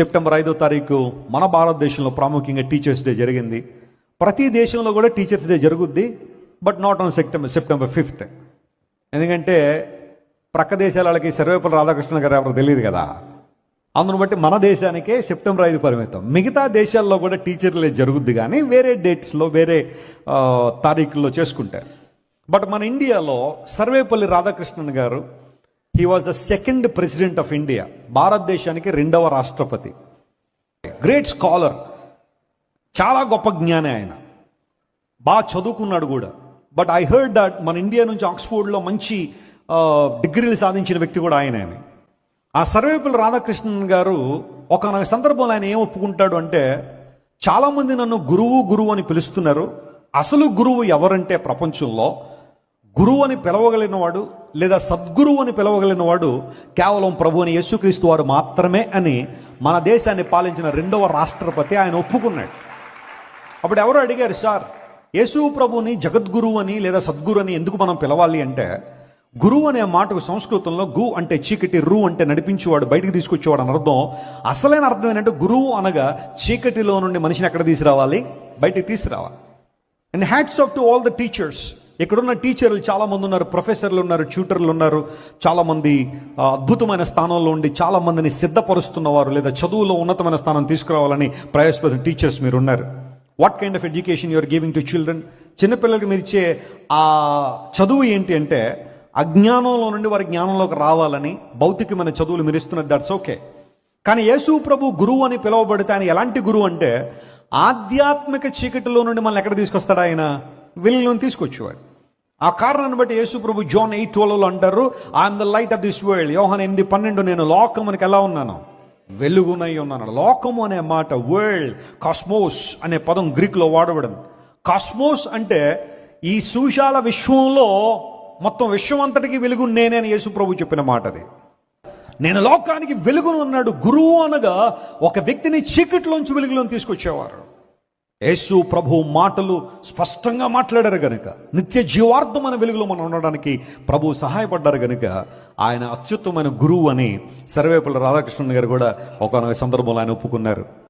September ఐదో తారీఖు మన భారతదేశంలో ప్రాముఖ్యంగా టీచర్స్ డే జరిగింది. ప్రతి దేశంలో కూడా టీచర్స్ డే జరుగుద్ది but not on September September fifth. ఎందుకంటే ప్రక్క దేశాల వాళ్ళకి సర్వేపల్లి రాధాకృష్ణ గారు ఎవరు తెలియదు కదా. అందును బట్టి మన దేశానికే సెప్టెంబర్ ఐదు పరిమితం. మిగతా దేశాల్లో కూడా టీచర్లే జరుగుద్ది కానీ వేరే డేట్స్లో వేరే తారీఖుల్లో చేసుకుంటారు. బట్ మన ఇండియాలో సర్వేపల్లి రాధాకృష్ణన్ గారు he was the second president of India భారతదేశానికి రెండవ రాష్ట్రపతి. గ్రేట్ స్కాలర్ చాలా గొప్ప జ్ఞాని ఆయన. బాగా చదువుకున్నాడు కూడా. బట్ ఐ హర్డ్ దట్ మన ఇండియా నుంచి ఆక్స్ఫోర్డ్లో మంచి డిగ్రీలు సాధించిన వ్యక్తి కూడా ఆయనే ఆ సర్వేపల్లి రాధాకృష్ణన్ గారు ఒక సందర్భంలో ఆయన ఏం ఒప్పుకుంటాడు అంటే చాలామంది నన్ను గురువు గురువు అని పిలుస్తున్నారు. అసలు గురువు ఎవరంటే ప్రపంచంలో గురువు అని పిలవగలిగిన వాడు లేదా సద్గురువు అని పిలవగలిగిన వాడు కేవలం ప్రభు అని యేసుక్రీస్తు వారు మాత్రమే అని మన దేశాన్ని పాలించిన రెండవ రాష్ట్రపతి ఆయన ఒప్పుకున్నాడు. అప్పుడు ఎవరు అడిగారు సార్ యేసు ప్రభుని జగద్గురువు అని లేదా సద్గురు అని ఎందుకు మనం పిలవాలి అంటే గురువు అనే మాటకు సంస్కృతంలో గు అంటే చీకటి రు అంటే నడిపించేవాడు బయటికి తీసుకొచ్చేవాడు అని అర్థం. అసలైన అర్థం ఏంటంటే గురువు అనగా చీకటిలో నుండి మనిషిని ఎక్కడ తీసుకురావాలి? బయటికి తీసుకురావాలి. And hats off to all the teachers ఇక్కడున్న టీచర్లు చాలామంది ఉన్నారు ప్రొఫెసర్లు ఉన్నారు ట్యూటర్లు ఉన్నారు చాలామంది అద్భుతమైన స్థానంలో ఉండి చాలామందిని సిద్ధపరుస్తున్నవారు లేదా చదువులో ఉన్నతమైన స్థానం తీసుకురావాలని ప్రయాసపడిన టీచర్స్ మీరు ఉన్నారు what kind of education you are giving to children చిన్నపిల్లలకి మీరు ఇచ్చే ఆ చదువు ఏంటి అంటే అజ్ఞానంలో నుండి వారి జ్ఞానంలోకి రావాలని భౌతికమైన చదువులు మీరు ఇస్తున్నారు. దట్స్ ఓకే కానీ యేసు ప్రభు గురువు అని పిలువబడితే ఆయన ఎలాంటి గురువు అంటే ఆధ్యాత్మిక చీకటిలో నుండి మనల్ని ఎక్కడ తీసుకొస్తాడు ఆయన? వెలుగులోని తీసుకొచ్చేవాడు. ఆ కారణాన్ని బట్టి యేసు ప్రభు జోన్ ఎయిట్ ట్వెల్వ్లో అంటారు I am the light of this world Yohan ఎనిమిది పన్నెండు నేను లోకమునికి ఎలా ఉన్నాను? వెలుగునై ఉన్నాను. లోకము అనే మాట వరల్డ్ కాస్మోస్ అనే పదం గ్రీక్లో వాడబడింది. కాస్మోస్ అంటే ఈ సుశాల విశ్వంలో మొత్తం విశ్వం అంతటికి వెలుగు నేనే అని యేసు ప్రభు చెప్పిన మాట అది. నేను లోకానికి వెలుగును ఉన్నాడు గురువు అనగా ఒక వ్యక్తిని చీకటిలోంచి వెలుగులోని తీసుకొచ్చేవారు. యేసు ప్రభు మాటలు స్పష్టంగా మాట్లాడారు గనుక నిత్య జీవార్థమైన వెలుగులో మనం ఉండడానికి ప్రభు సహాయపడ్డారు గనుక ఆయన అత్యుత్తమైన గురువు అని సర్వేపల్లి రాధాకృష్ణన్ గారు కూడా ఒక సందర్భంలో ఆయన ఒప్పుకున్నారు.